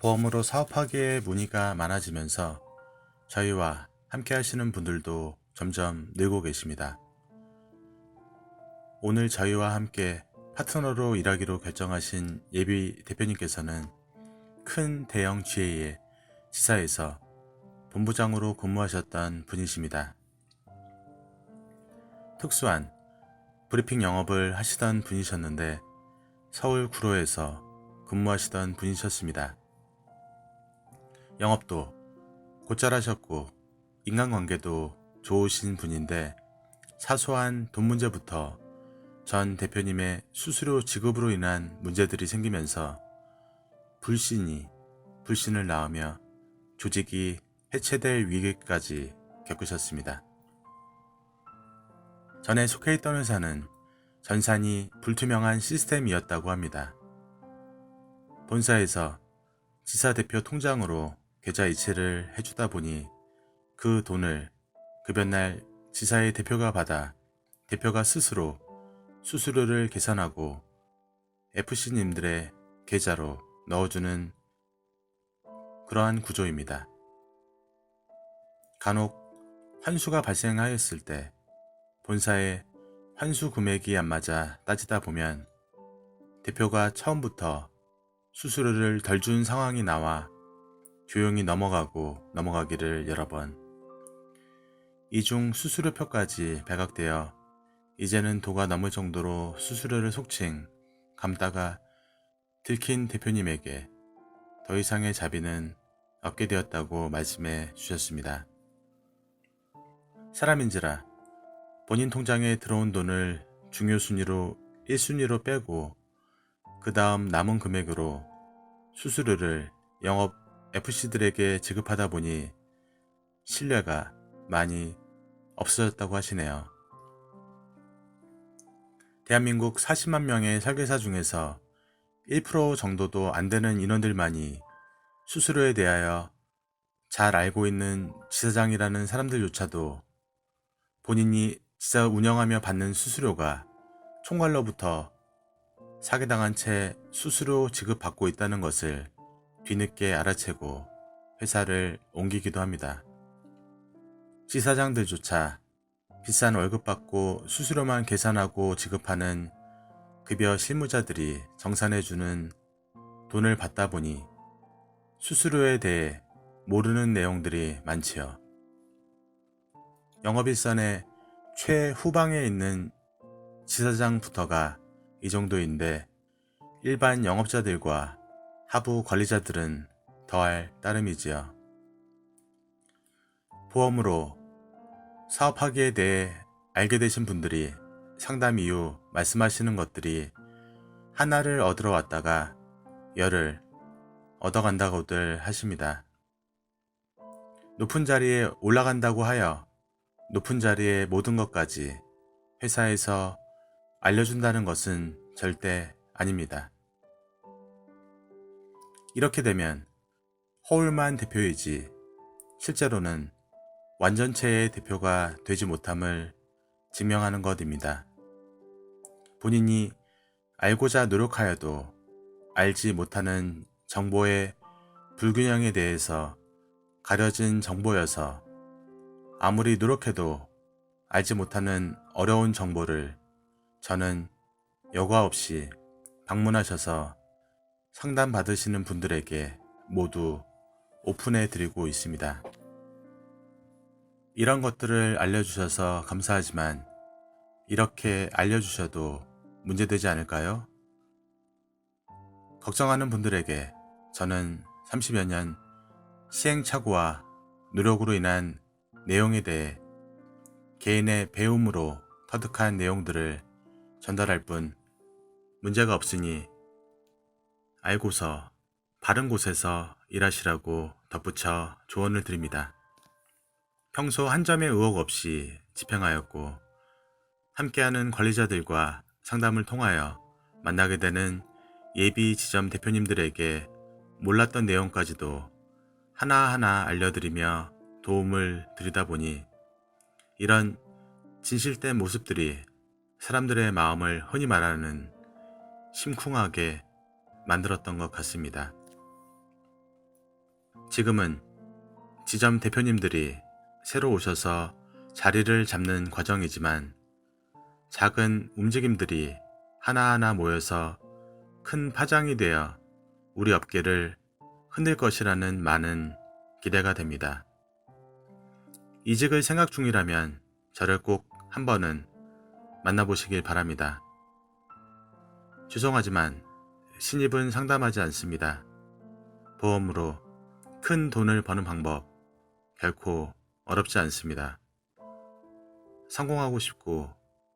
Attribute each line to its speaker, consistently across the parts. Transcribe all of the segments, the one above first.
Speaker 1: 보험으로 사업하기에 문의가 많아지면서 저희와 함께 하시는 분들도 점점 늘고 계십니다. 오늘 저희와 함께 파트너로 일하기로 결정하신 예비 대표님께서는 큰 대형 GA의 지사에서 본부장으로 근무하셨던 분이십니다. 특수한 브리핑 영업을 하시던 분이셨는데 서울 구로에서 근무하시던 분이셨습니다. 영업도 곧잘 하셨고 인간관계도 좋으신 분인데 사소한 돈 문제부터 전 대표님의 수수료 지급으로 인한 문제들이 생기면서 불신이 불신을 낳으며 조직이 해체될 위기까지 겪으셨습니다. 전에 속해 있던 회사는 전산이 불투명한 시스템이었다고 합니다. 본사에서 지사 대표 통장으로 계좌 이체를 해주다 보니 그 돈을 급여날 지사의 대표가 받아 대표가 스스로 수수료를 계산하고 FC님들의 계좌로 넣어주는 그러한 구조입니다. 간혹 환수가 발생하였을 때 본사의 환수 금액이 안 맞아 따지다 보면 대표가 처음부터 수수료를 덜 준 상황이 나와 조용히 넘어가고 넘어가기를 여러 번. 이중 수수료표까지 발각되어 이제는 도가 넘을 정도로 수수료를 속칭 감다가 들킨 대표님에게 더 이상의 자비는 없게 되었다고 말씀해 주셨습니다. 사람인지라 본인 통장에 들어온 돈을 중요 순위로 1순위로 빼고 그 다음 남은 금액으로 수수료를 영업 FC들에게 지급하다 보니 신뢰가 많이 없어졌다고 하시네요. 대한민국 40만 명의 설계사 중에서 1% 정도도 안 되는 인원들만이 수수료에 대하여 잘 알고 있는 지사장이라는 사람들조차도 본인이 지사 운영하며 받는 수수료가 총괄로부터 사기당한 채 수수료 지급받고 있다는 것을 뒤늦게 알아채고 회사를 옮기기도 합니다. 지사장들조차 비싼 월급 받고 수수료만 계산하고 지급하는 급여 실무자들이 정산해주는 돈을 받다 보니 수수료에 대해 모르는 내용들이 많지요. 영업일선의 최후방에 있는 지사장부터가 이 정도인데 일반 영업자들과 하부 관리자들은 더할 따름이지요. 보험으로 사업 하기에 대해 알게 되신 분들이 상담 이후 말씀하시는 것들이 하나를 얻으러 왔다가 열을 얻어간다고들 하십니다. 높은 자리에 올라간다고 하여 높은 자리의 모든 것까지 회사에서 알려준다는 것은 절대 아닙니다. 이렇게 되면 허울만 대표이지 실제로는 완전체의 대표가 되지 못함을 증명하는 것입니다. 본인이 알고자 노력하여도 알지 못하는 정보의 불균형에 대해서 가려진 정보여서 아무리 노력해도 알지 못하는 어려운 정보를 저는 여과 없이 방문하셔서 상담 받으시는 분들에게 모두 오픈해 드리고 있습니다. 이런 것들을 알려주셔서 감사하지만 이렇게 알려주셔도 문제되지 않을까요? 걱정하는 분들에게 저는 30여 년 시행착오와 노력으로 인한 내용에 대해 개인의 배움으로 터득한 내용들을 전달할 뿐 문제가 없으니 알고서 바른 곳에서 일하시라고 덧붙여 조언을 드립니다. 평소 한 점의 의혹 없이 집행하였고 함께하는 관리자들과 상담을 통하여 만나게 되는 예비 지점 대표님들에게 몰랐던 내용까지도 하나하나 알려드리며 도움을 드리다 보니 이런 진실된 모습들이 사람들의 마음을 흔히 말하는 심쿵하게 만들었던 것 같습니다. 지금은 지점 대표님들이 새로 오셔서 자리를 잡는 과정이지만 작은 움직임들이 하나하나 모여서 큰 파장이 되어 우리 업계를 흔들 것이라는 많은 기대가 됩니다. 이직을 생각 중이라면 저를 꼭 한 번은 만나보시길 바랍니다. 죄송하지만 신입은 상담하지 않습니다. 보험으로 큰 돈을 버는 방법 결코 어렵지 않습니다. 성공하고 싶고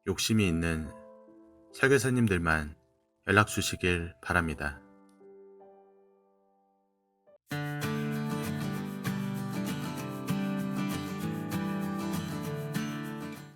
Speaker 1: 욕심이 있는 설교사님들만 연락 주시길 바랍니다.